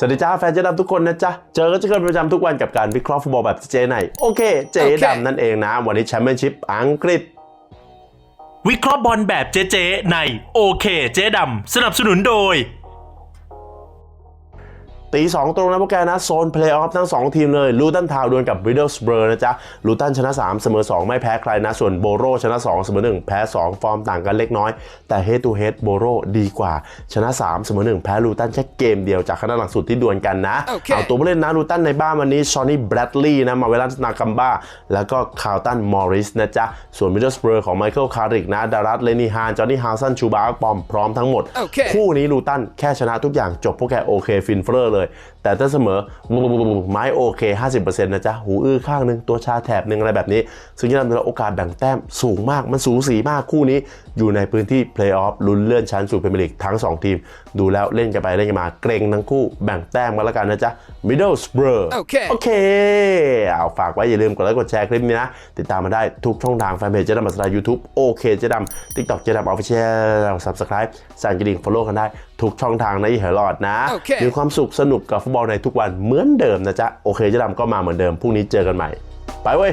สวัสดีจ้าแฟนเจ๊ดำทุกคนนะจ๊ะ เจอก็จะเกินประจำทุกวันกับการวิเคราะห์ฟุตบอลแบบเจ๊ในโอเค เจ๊ดำนั่นเองนะ วันนี้แชมเปี้ยนชิพอังกฤษ วิเคราะห์บอลแบบเจ๊ๆในโอเค เจ๊ดำสนับสนุนโดย ตีสองตรงนะพวกแกนะ โซนเพลย์ออฟทั้ง 2 ทีมเลยลูตันทาวดวลกับริดเดิลสเบอร์นะจ๊ะลูตันชนะ 3 เสมอ 2 ไม่แพ้ใครนะ ส่วนโบโรชนะ 2 เสมอ 1 แพ้ 2 ฟอร์มต่างกันเล็กน้อย แต่เฮด t ูเฮดโบโรดีกว่า ชนะ 3 เสมอ 1 แพ้ลูตันแค่เกมเดียวจากคณะหลังสุดที่ดวลกันนะโอเคเอาตัวผู้เล่นนะลูตันในบ้านวันนี้ชอนนี่แบรดลีย์นะมาเวลันนาคัมบ้าแล้วก็คาร์ตันมอริสนะจ๊ะส่วนมิดเดิลสเบอร์ของไมเคิลคาริกนะดารัตเลนีฮานจอห์นนี่ฮาวสันชูบาร์ปอมพร้อมทั้งหมดโอเคคู่นี้ลูตันแค่ชนะทุกอย่างจบพวกแกโอเคฟินเฟอร์เลยแต่ถ้าเสมอไม้โอเค 50%นะจ๊ะ หูอื้อข้างหนึ่งตัวชาแถบหนึ่งอะไรแบบนี้ ซึ่งจะทำให้เราโอกาสแบ่งแต้มสูงมาก มันสูสีมากคู่นี้อยู่ในพื้นที่เพลย์ออฟลุ้นเลื่อนชั้นสู่พรีเมียร์ลีกทั้ง 2 ทีม ดูแล้วเล่นกันไปเล่นกันมาเกรงทั้งคู่แบ่งแต้มกันแล้วกันนะจ๊ะ Middlesbrough โอเคโอเคเอาฝากไว้อย่าลืมกดไลค์กดแชร์คลิปนี้นะ ติดตามมาได้ทุกช่องทางแฟนเพจเจ๊ดำมัสดายูทูบโอเคเจ๊ดำทิกตอกเจ๊ดำออฟฟิเชียลซับสไครป์สั่นกระดิ่งฟอลโล่กันได้ ทุกช่องทางในอีเฮลอดนะโอเคมีความสุขสนุกกับฟุตบอลในทุกวันเหมือนเดิมนะจ๊ะ โอเคเจ๊ดำก็มาเหมือนเดิมพรุ่งนี้เจอกันใหม่ ไปเว้ย